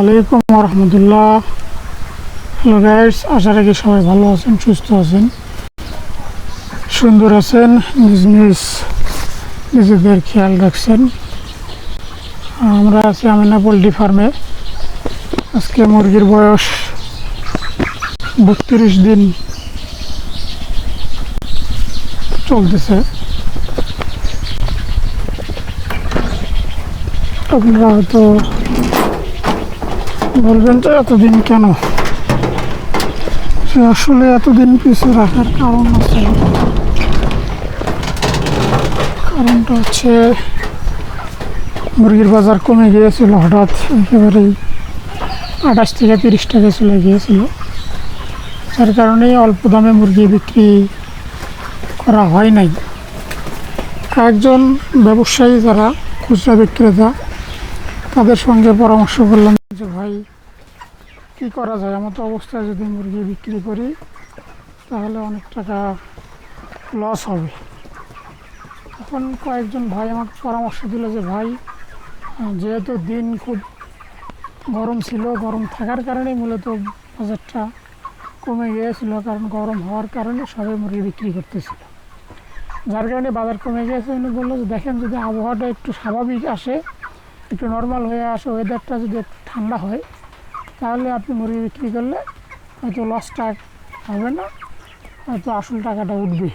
আলাইকুম রহমতুল্লাহ hello guys, আশা রাখি সবাই ভালো আছেন, সুস্থ আছেন, সুন্দর আছেন। নিজ নিজ নিজেদের খেয়াল রাখছেন। আমরা আছি আমিনা পোলট্রি ফার্মে। আজকে মুরগির বয়স বত্রিশ দিন চলতেছে। আপনারা হয়তো বলবেন তো, এতদিন কেন? সে আসলে এতদিন পিছু রাখার কারণ আছে। কারণটা হচ্ছে, মুরগির বাজার কমে গিয়েছিল হঠাৎ, একেবারেই আঠাশ থেকে তিরিশ টাকা চলে গিয়েছিল। যার কারণেই অল্প দামে মুরগি বিক্রি করা হয় নাই। কয়েকজন ব্যবসায়ী যারা খুচরা বিক্রেতা, তাদের সঙ্গে পরামর্শ করলাম যে ভাই, কী করা যায়? আমার তো অবস্থায় যদি মুরগি বিক্রি করি, তাহলে অনেক টাকা লস হবে। তখন কয়েকজন ভাই আমাকে পরামর্শ দিল যে, ভাই, যেহেতু দিন খুব গরম ছিল, গরম থাকার কারণেই মূলত বাজারটা কমে গিয়েছিল, কারণ গরম হওয়ার কারণে সবাই মুরগি বিক্রি করতেছিল। যার কারণে বাজার কমে গিয়েছে। উনি বলল যে, দেখেন, যদি আবহাওয়াটা একটু স্বাভাবিক আসে, একটু নর্মাল হয়ে আসে ওয়েদারটা যদি একটু ঠান্ডা হয়, তাহলে আপনি মুরগি বিক্রি করলে হয়তো লসটা হবে না, হয়তো আসল টাকাটা উঠবে।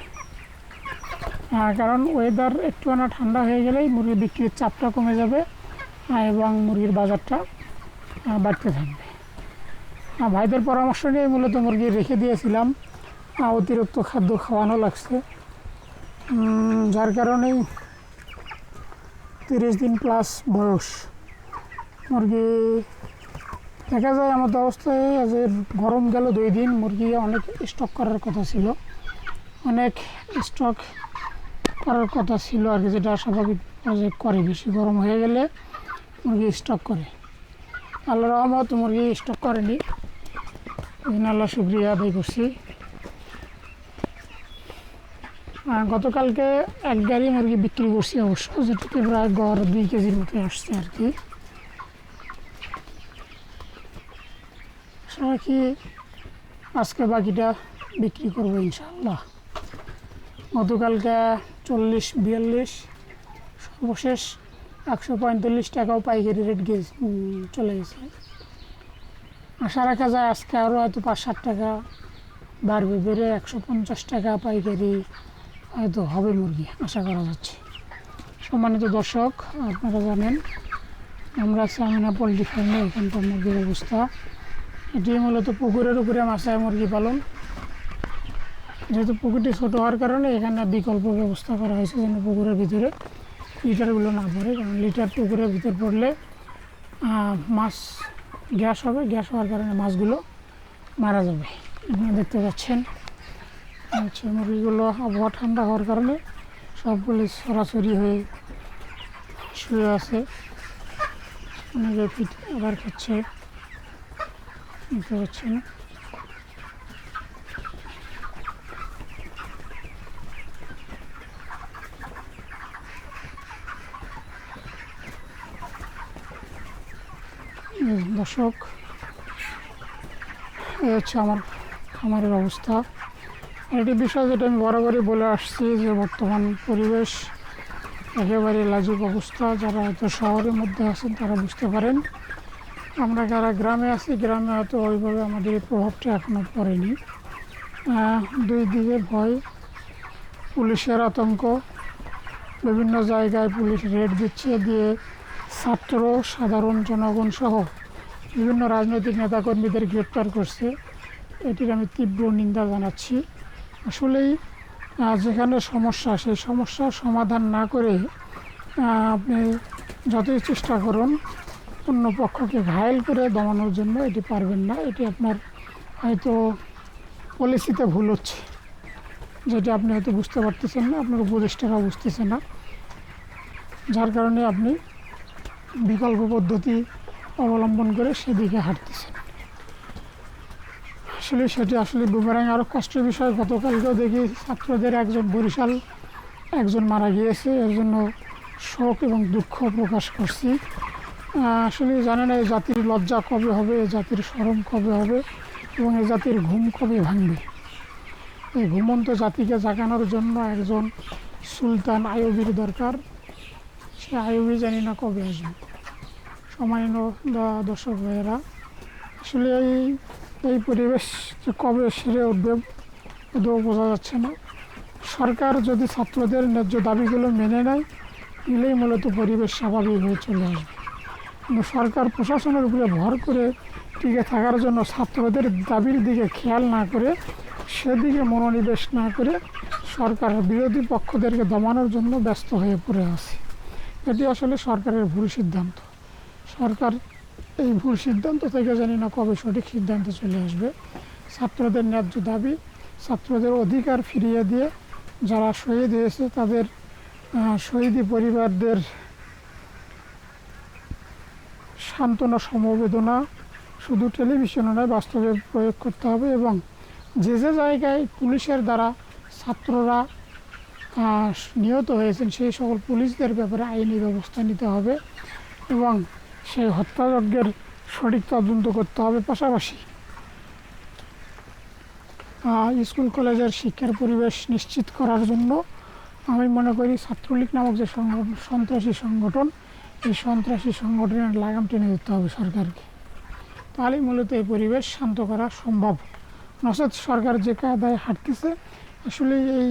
কারণ ওয়েদার একটুখানা ঠান্ডা হয়ে গেলেই মুরগি বিক্রির চাপটা কমে যাবে এবং মুরগির বাজারটা বাড়তে থাকবে। ভাইদের পরামর্শ নিয়ে মূলত মুরগি রেখে দিয়েছিলাম অতিরিক্ত খাদ্য খাওয়ানো লাগছে। যার কারণেই তিরিশ দিন প্লাস বয়স। মুরগি। দেখা যায় আমাদের অবস্থায় যে গরম গেল দুই দিন, মুরগি অনেক স্টক করার কথা ছিল। অনেক স্টক করার কথা ছিল আর কি, যেটা স্বাভাবিক যে করে বেশি গরম হয়ে গেলে মুরগি স্টক করে। আল্লাহ রহমত, মুরগি স্টক করেনি। আল্লাহ শুক্রিয়া আদায় করছি। গতকালকে এক গাড়ি মুরগি বিক্রি করছি অবশ্য যেটাতে প্রায় গড় দুই কেজির মতো আসছে আর কি। রাখি, আজকে বাকিটা বিক্রি করব ইনশাল্লাহ গতকালকে চল্লিশ, বিয়াল্লিশ, সর্বশেষ একশো পঁয়তাল্লিশ টাকাও পাইকারি রেট গিয়ে চলে গেছে। আশা রাখা যায় আজকে আরও হয়তো পাঁচ ষাট টাকা বাড়বে, বেড়ে একশো পঞ্চাশ টাকা পাইকারি হয়তো হবে মুরগি, আশা করা যাচ্ছে। সম্মানিত দর্শক, আপনারা জানেন, আমরা আমিনা পোলট্রি ফার্মে এখানকার মুরগির অবস্থা। এটি মূলত পুকুরের উপরে মাছায় মুরগি পালন। যেহেতু পুকুরটি ছোটো হওয়ার কারণে এখানে বিকল্প ব্যবস্থা করা হয়েছে যেন পুকুরের ভিতরে লিটারগুলো না পড়ে, কারণ লিটার পুকুরের ভিতর পড়লে মাছ গ্যাস হবে, গ্যাস হওয়ার কারণে মাছগুলো মারা যাবে। আপনারা দেখতে পাচ্ছেন, হচ্ছে মুরগিগুলো আবহাওয়া ঠান্ডা হওয়ার কারণে সবগুলি সরাসরি হয়ে শুয়ে আছে। অনেকে আবার খাচ্ছে। দেখতে পাচ্ছেন এই দর্শক এই হচ্ছে আমার খামারের অবস্থা। একটি বিষয় যেটা আমি বরাবরই বলে আসছি যে বর্তমান পরিবেশ একেবারে লাজুক অবস্থা। যারা হয়তো শহরের মধ্যে আছেন তারা বুঝতে পারেন। আমরা যারা গ্রামে আছি, গ্রামে হয়তো ওইভাবে আমাদের প্রভাবটা এখনও পড়েনি। দুই দিকে ভয়, পুলিশের আতঙ্ক, বিভিন্ন জায়গায় পুলিশ রেড দিচ্ছে দিয়ে ছাত্র, সাধারণ জনগণ সহ বিভিন্ন রাজনৈতিক নেতাকর্মীদের গ্রেপ্তার করছে। এটির আমি তীব্র নিন্দা জানাচ্ছি। আসলেই যেখানে সমস্যা, সেই সমস্যার সমাধান না করে আপনি যতই চেষ্টা করুন অন্য পক্ষকে ঘায়েল করে দমানোর জন্য এটি পারবেন না। এটি আপনার হয়তো পলিসিতে ভুল হচ্ছে, যেটা আপনি হয়তো বুঝতে পারতেছেন না, আপনার উপদেষ্টারাও বুঝতেছে না। যার কারণে আপনি বিকল্প পদ্ধতি অবলম্বন করে সেদিকে হাঁটতেছেন। আসলে সেটি আসলে বুমেরাং আরও কষ্টের বিষয়। গতকালকেও দেখি ছাত্রদের একজন বরিশাল, একজন মারা গিয়েছে। এর জন্য শোক এবং দুঃখ প্রকাশ করছি। আসলে জানে না, এই জাতির লজ্জা কবে হবে, এই জাতির শরম কবে হবে এবং এই জাতির ঘুম কবে ভাঙবে। এই ঘুমন্ত জাতিকে জাগানোর জন্য একজন সুলতান আয়ুবীর দরকার। সে আয়ুবী জানি না কবে আসবে। সম্মানীয় দ- দর্শক ভাইয়েরা, আসলে এই এই পরিবেশ যে কবে সেরে উঠবে ওদেরও বোঝা যাচ্ছে না। সরকার যদি ছাত্রদের ন্যায্য দাবিগুলো মেনে নেয়, নিলেই মূলত পরিবেশ স্বাভাবিক হয়ে চলে আসবে। সরকার প্রশাসনের উপরে ভর করে টিকে থাকার জন্য ছাত্রদের দাবির দিকে খেয়াল না করে, সেদিকে মনোনিবেশ না করে সরকার বিরোধী পক্ষদেরকে দমানোর জন্য ব্যস্ত হয়ে পড়ে আছে। এটি আসলে সরকারের ভুল সিদ্ধান্ত। সরকার এই ভুল সিদ্ধান্ত থেকে জানি না কবে সঠিক সিদ্ধান্তে চলে আসবে। ছাত্রদের ন্যায্য দাবি, ছাত্রদের অধিকার ফিরিয়ে দিয়ে যারা শহীদ হয়েছে তাদের শহীদি পরিবারদের সান্ত্বনা সমবেদনা শুধু টেলিভিশনে নয়, বাস্তবে প্রয়োগ করতে হবে এবং যে যে জায়গায় পুলিশের দ্বারা ছাত্ররা নিহত হয়েছেন, সেই সকল পুলিশদের ব্যাপারে আইনি ব্যবস্থা নিতে হবে এবং সেই হত্যাযজ্ঞের সঠিক তদন্ত করতে হবে পাশাপাশি। স্কুল কলেজের শিক্ষার পরিবেশ নিশ্চিত করার জন্য আমি মনে করি ছাত্রলীগ নামক যে সন্ত্রাসী সংগঠন এই সন্ত্রাসী সংগঠনের লাগাম টেনে দিতে হবে সরকারকে। তাহলেই মূলত এই পরিবেশ শান্ত করা সম্ভব। নচেত সরকার যে কায়দায় হাঁটতেছে, আসলে এই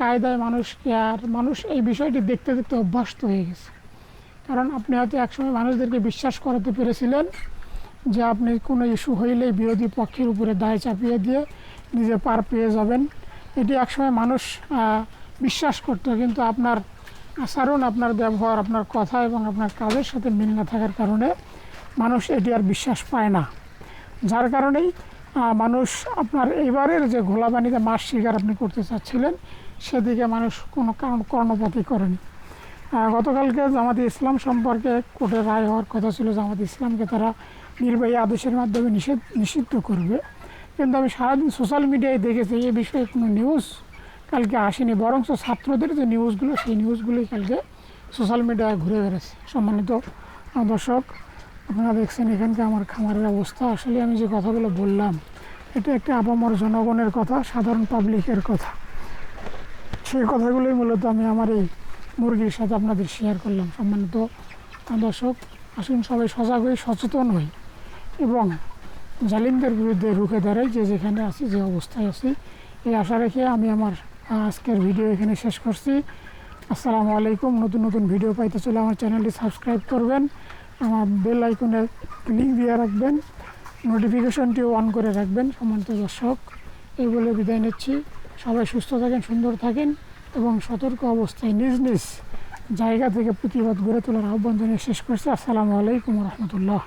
কায়দায় মানুষকে আর মানুষ এই বিষয়টি দেখতে দেখতে অভ্যস্ত হয়ে গেছে। কারণ আপনি হয়তো একসময় মানুষদেরকে বিশ্বাস করাতে পেরেছিলেন যে আপনি কোনো ইস্যু হইলেই বিরোধী পক্ষের উপরে দায় চাপিয়ে দিয়ে নিজে পার পেয়ে যাবেন। এটি একসময় মানুষ বিশ্বাস করতো, কিন্তু আপনার আচরণ আপনার ব্যবহার, আপনার কথা এবং আপনার কাজের সাথে মিল না থাকার কারণে মানুষ এটি আর বিশ্বাস পায় না। যার কারণেই মানুষ আপনার এবারের যে ঘোলাবানিতে মাস শিকার আপনি করতে চাচ্ছিলেন, সেদিকে মানুষ কোনো কারণ কর্ণপাতই করেনি। গতকালকে জামাতে ইসলাম সম্পর্কে কোর্টের রায় হওয়ার কথা ছিল, জামাতে ইসলামকে তারা নির্বাহী আদেশের মাধ্যমে নিষেধ, নিষিদ্ধ করবে। কিন্তু আমি সারাদিন সোশ্যাল মিডিয়ায় দেখেছি এই বিষয়ে কোনো নিউজ কালকে আসেনি, বরঞ্চ ছাত্রদের যে নিউজগুলো সেই নিউজগুলোই কালকে সোশ্যাল মিডিয়ায় ঘুরে বেড়েছে সম্মানিত দর্শক, আপনারা দেখছেন এখানকার আমার খামারের অবস্থা। আসলে আমি যে কথাগুলো বললাম, এটা একটা আপামর জনগণের কথা, সাধারণ পাবলিকের কথা। সেই কথাগুলোই মূলত আমি আমার এই মুরগির সাথে আপনাদের শেয়ার করলাম। সম্মানিত দর্শক, আসুন সবাই সজাগ হই, সচেতন হই এবং জালিমদের বিরুদ্ধে রুখে দাঁড়াই, যে যেখানে আছি, যে অবস্থায় আছি। এই আশা রেখে আমি আমার আজকের ভিডিও এখানে শেষ করছি। আসসালামু আলাইকুম। নতুন নতুন ভিডিও পাইতে চলে আমার চ্যানেলটি সাবস্ক্রাইব করবেন। আমার বেল আইকনে ক্লিক দিয়ে রাখবেন। নোটিফিকেশনটিও অন করে রাখবেন, সম্মানিত দর্শক। এই বলে বিদায় নিচ্ছি। সবাই সুস্থ থাকেন, সুন্দর থাকেন এবং সতর্ক অবস্থায় নিজ নিজ জায়গা থেকে প্রতিবাদ গড়ে তোলার আহ্বান জানিয়ে শেষ করছি। আসসালামু আলাইকুম রহমতুল্লাহ।